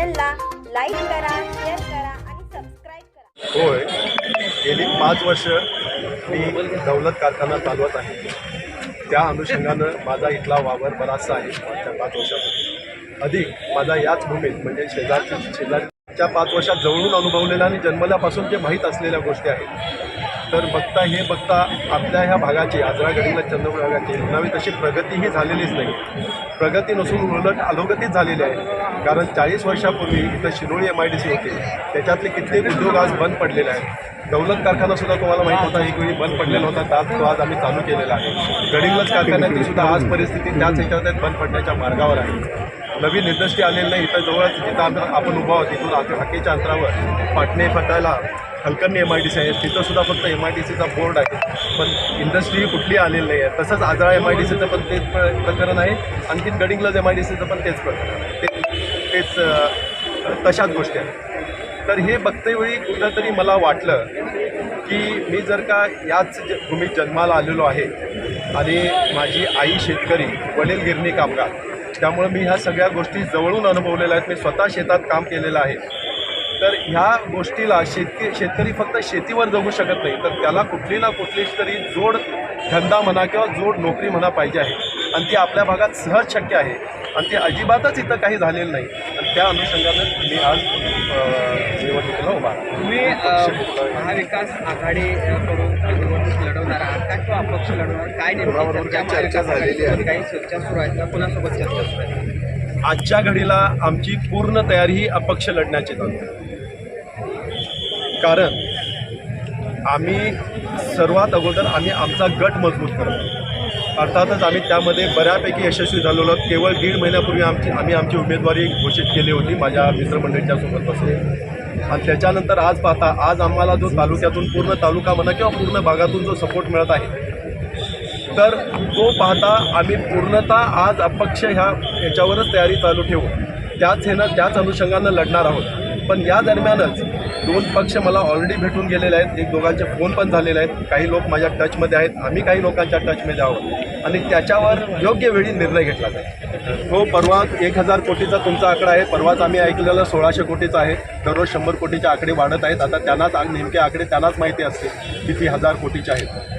चॅनलला लाईक करा शेअर करा आणि सबस्क्राईब करा. होय गेली पाच वर्ष मी दौलत कारखाना चालवत आहे. त्या अनुषंगानं माझा इथला वावर बराचसा आहे मागच्या पाच वर्षात अधिक माझा याच भूमीत म्हणजे शेजारच्या शेजारच्या पाच वर्षात जवळून अनुभवलेल्या आणि जन्मल्यापासून जे माहीत असलेल्या गोष्टी आहेत तर बघता हे बघता आपल्या ह्या भागाची आजरागडीला चंद्रपूर भागाची नव्हे तशी प्रगती ही झालेलीच नाही. प्रगती नसून उलट अधोगतीच झालेली आहे. कारण चाळीस वर्षापूर्वी इथं Shiroli M I D C होते. त्याच्यातले कित्येक उद्योग आज बंद पडलेले आहेत. दौलत कारखानासुद्धा तुम्हाला माहीत होता एक वेळी बंद पडलेला होता त्यात तो आज आम्ही चालू केलेला आहे. गडिंग्लज कारखान्याची सुद्धा आज परिस्थिती त्याच ह्याच्यात बंद पडण्याच्या मार्गावर आहे. नवीन इंडस्ट्री आलेली नाही. इथं जवळच जिथं आपण आपण उभा आहोत तिथून हाके- हाकेच्या अंतरावर Patne फटायला Halkarni M I D C आहे. तिथं सुद्धा फक्त एम आय डी सीचा बोर्ड आहे. पण इंडस्ट्री कुठली आलेली नाही आहे. तसंच आजळा एम आय डी सीचं पण तेच प्रकरण आहे. आणखीन गडिंगलज एम आय डी सीचं पण तेच प्रकरण आहे ते तेच तशाच गोष्टी आहेत. तर हे बघतेवेळी कुठंतरी मला वाटलं की मी जर का याच ज- भूमीत जन्माला आलेलो आहे आणि माझी आई शेतकरी वडील गिरणी कामगार त्यामुळे मी ह्या सगळ्या गोष्टी जवळून अनुभवलेल्या आहेत. मी स्वतः शेतात काम केलेलं आहे. तर ह्या गोष्टीला शेतकी शेतकरी फक्त शेतीवर जगू शकत नाही. तर त्याला कुठली ना कुठली तरी जोड धंदा म्हणा किंवा जोड नोकरी म्हणा पाहिजे आहे. आणि ती आपल्या भागात सहज शक्य आहे. आणि ते अजिबातच इथं काही झालेलं नाही. आणि त्या अनुषंगानं मी आज निवडणुकीला उभा तुम्ही महाविकास आघाडीकडून निवडणूक लढवणार आहात का? किंवा अपक्ष लढवणार? काय नेमकी चर्चा झालेली आहे? काही चर्चा सुरू आहेत का? कोणासोबत चर्चा सुरू आहे? आजच्या घडीला आमची पूर्ण तयारी ही अपक्ष लढण्याची चालू. कारण आम्ही सर्वात अगोदर आम्ही आमचा गट मजबूत करतो अर्थातच आम्ही त्यामध्ये बऱ्यापैकी यशस्वी झालेलो आहोत. केवळ दीड महिन्यापूर्वी आमची आम्ही आमची उमेदवारी घोषित केली होती. माझ्या मित्रमंडळीच्या सोबत बसून आणि त्याच्यानंतर आज पाहता आज आम्हाला जो तालुक्यातून पूर्ण तालुका म्हणा किंवा पूर्ण भागातून जो सपोर्ट मिळत आहे तर तो पाहता आम्ही पूर्णतः आज अपक्ष ह्या याच्यावरच तयारी चालू ठेवू. त्याच ह्यानं त्याच अनुषंगानं लढणार आहोत. पण या दरम्यानच दोन पक्ष मला ऑलरेडी भेटून गेलेले आहेत. एक दोघांचे फोन पण झालेले आहेत. काही लोक माझ्या टचमध्ये आहेत. आम्ही काही लोकांच्या टचमध्ये आहोत. आणि त्याच्यावर योग्य वेळी निर्णय घेतला जाईल. हो परवा एक हजार कोटीचा तुमचा आकडा आहे. परवाच आम्ही ऐकलेला सोळाशे कोटीचा आहे. दररोज शंभर कोटीचे आकडे वाढत आहेत. आता त्यांनाच नेमके आकडे त्यांनाच माहिती असते किती हजार कोटीचे आहेत.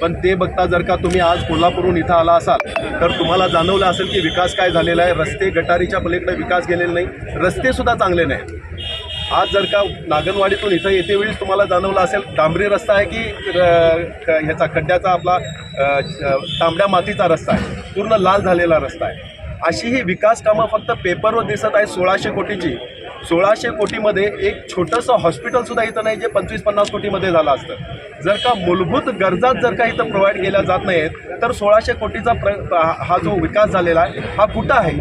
पण ते बघता जर का तुम्ही आज कोल्हापूरहून इथं आला असाल तर तुम्हाला जाणवलं असेल की विकास काय झालेला आहे. रस्ते गटारीच्या पलीकडे विकास गेलेले नाही. रस्तेसुद्धा चांगले नाहीत. आज जर का नागनवाडीतून इथं येते वेळीच तुम्हाला जाणवलं असेल डांबरी रस्ता आहे की ह्याचा खड्ड्याचा आपला तांबड्या मातीचा रस्ता आहे. पूर्ण लाल झालेला रस्ता आहे. अशी ही विकास कामं फक्त पेपरवर दिसत आहे सोळाशे कोटीची. सोळाशे कोटीमध्ये एक छोटंसं हॉस्पिटलसुद्धा इथं नाही जे पंचवीस पन्नास कोटीमध्ये झालं असतं. जर का मूलभूत गरजाच जर का इथं प्रोव्हाइड केल्या जात नाहीत तर सोळाशे कोटीचा प्र हा जो विकास झालेला आहे हा कुठं आहे?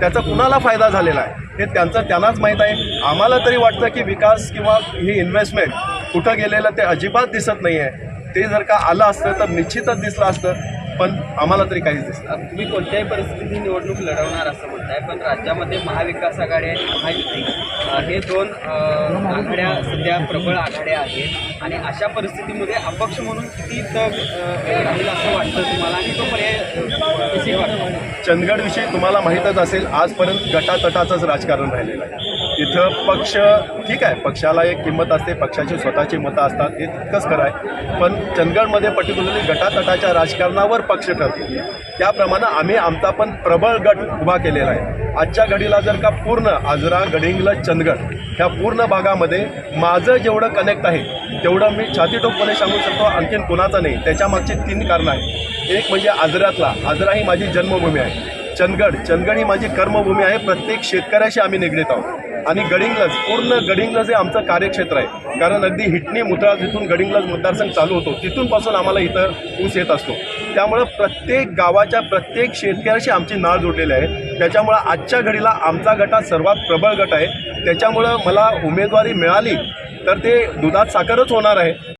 त्याचा कुणाला फायदा झालेला आहे? हे त्यांचं त्यांनाच माहीत आहे. आम्हाला तरी वाटतं की विकास किंवा ही इन्व्हेस्टमेंट कुठं गेलेलं ते अजिबात दिसत नाही आहे ते जर का आलं असतं तर निश्चितच दिसलं असतं. पण आम्हाला तरी काहीच दिसलं अ, तुम्ही कोणत्याही परिस्थितीत निवडणूक लढवणार असं म्हणताय पण राज्यामध्ये महाविकास आघाडी आणि महायुती हे दोन आघाड्या सध्या प्रबळ आघाड्या आहेत. आणि अशा परिस्थितीमध्ये अपक्ष म्हणून किती तग राहील असं वाटतं तुम्हाला? आणि तो पर्याय अ, कसे वाटतो? चंदगडविषयी तुम्हाला माहीतच असेल आजपर्यंत गटातटाचंच राजकारण राहिलेलं आहे. इथं पक्ष ठीक आहे पक्षाला एक किंमत असते पक्षाची स्वतःची मतं असतात हे तितकंच खरं आहे. पण चंदगडमध्ये पर्टिक्युलरली गटातटाच्या राजकारणावर पक्ष ठरतो. त्याप्रमाणे आम्ही आमचा पण प्रबळ गट उभा केलेला आहे. आजच्या घडीला जर का पूर्ण आजरा गडिंग्लज चंदगड ह्या पूर्ण भागामध्ये माझं जेवढं कनेक्ट आहे तेवढं मी छातीटोकपणे सांगू शकतो आणखीन कोणाचं नाही. त्याच्यामागची तीन कारणं आहेत. एक म्हणजे आजऱ्यातला आजरा ही माझी जन्मभूमी आहे. चंदगड. चंदगड ही माझी कर्मभूमी आहे. प्रत्येक शेतकऱ्याशी आम्ही निगडीत आहोत. आणि गडिंगलज पूर्ण गडिंगलज हे आमचं कार्यक्षेत्र आहे. कारण अगदी हिटणी मुद्रा जिथून गडिंगलज मतदारसंघ चालू होतो तिथूनपासून आम्हाला इथं ऊस येत असतो. त्यामुळं प्रत्येक गावाच्या प्रत्येक शेतकऱ्याशी आमची नाळ जोडलेली आहे. त्याच्यामुळं आजच्या घडीला आमचा गटा सर्वात प्रबळ गट आहे. त्याच्यामुळं मला उमेदवारी मिळाली तर ते दुधात साखरच होणार आहे.